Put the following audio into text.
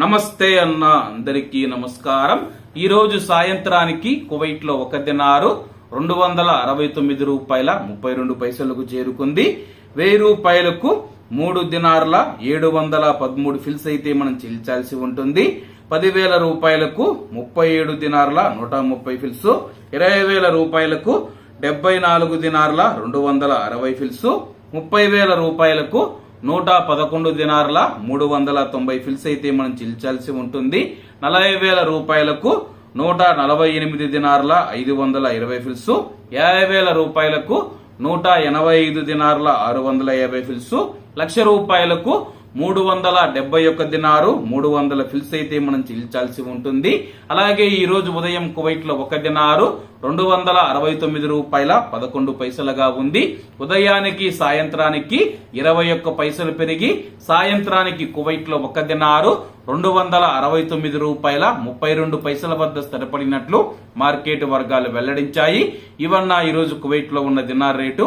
నమస్తే అన్న అందరికీ నమస్కారం. ఈరోజు సాయంత్రానికి కువైట్లో ఒక దినారు రెండు వందల అరవై తొమ్మిది రూపాయల ముప్పై రెండు పైసలకు చేరుకుంది. వెయ్యి రూపాయలకు మూడు దినార్ల ఏడు వందల పదమూడు ఫిల్స్ అయితే మనం చెల్లించాల్సి ఉంటుంది. పదివేల రూపాయలకు ముప్పై ఏడు దినార్ల నూట ముప్పై ఫిల్స్ ఇరవై వేల రూపాయలకు డెబ్బై నాలుగు దినార్ల రెండు వందల అరవై ఫిల్స్ ముప్పై వేల రూపాయలకు నూట పదకొండు దినారుల మూడు వందల తొంభై ఫిల్స్ అయితే మనం చెల్లించాల్సి ఉంటుంది. నలభై వేల రూపాయలకు నూట నలభై ఎనిమిది దినారుల ఐదు వందల ఇరవై ఫిల్స్. యాభై వేల రూపాయలకు నూట ఎనభై ఐదు దినారుల ఆరు వందల యాభై ఫిల్స్. లక్ష రూపాయలకు మూడు వందల డెబ్బై ఒక్క దినారు మూడు వందల ఫిల్స్ అయితే మనం చెల్లించాల్సి ఉంటుంది. అలాగే ఈ రోజు ఉదయం కువైట్లో ఒక దినారు రెండు వందల అరవై తొమ్మిది రూపాయల పదకొండు పైసలుగా ఉంది. ఉదయానికి సాయంత్రానికి ఇరవై ఒక్క పైసలు పెరిగి సాయంత్రానికి కువైట్లో ఒక దినారు రెండు వందల అరవై తొమ్మిది రూపాయల ముప్పై రెండు పైసల వద్ద స్థిరపడినట్లు మార్కెట్ వర్గాలు వెల్లడించాయి. ఇవన్న ఈ రోజు కువైట్లో ఉన్న దినార్ రేటు?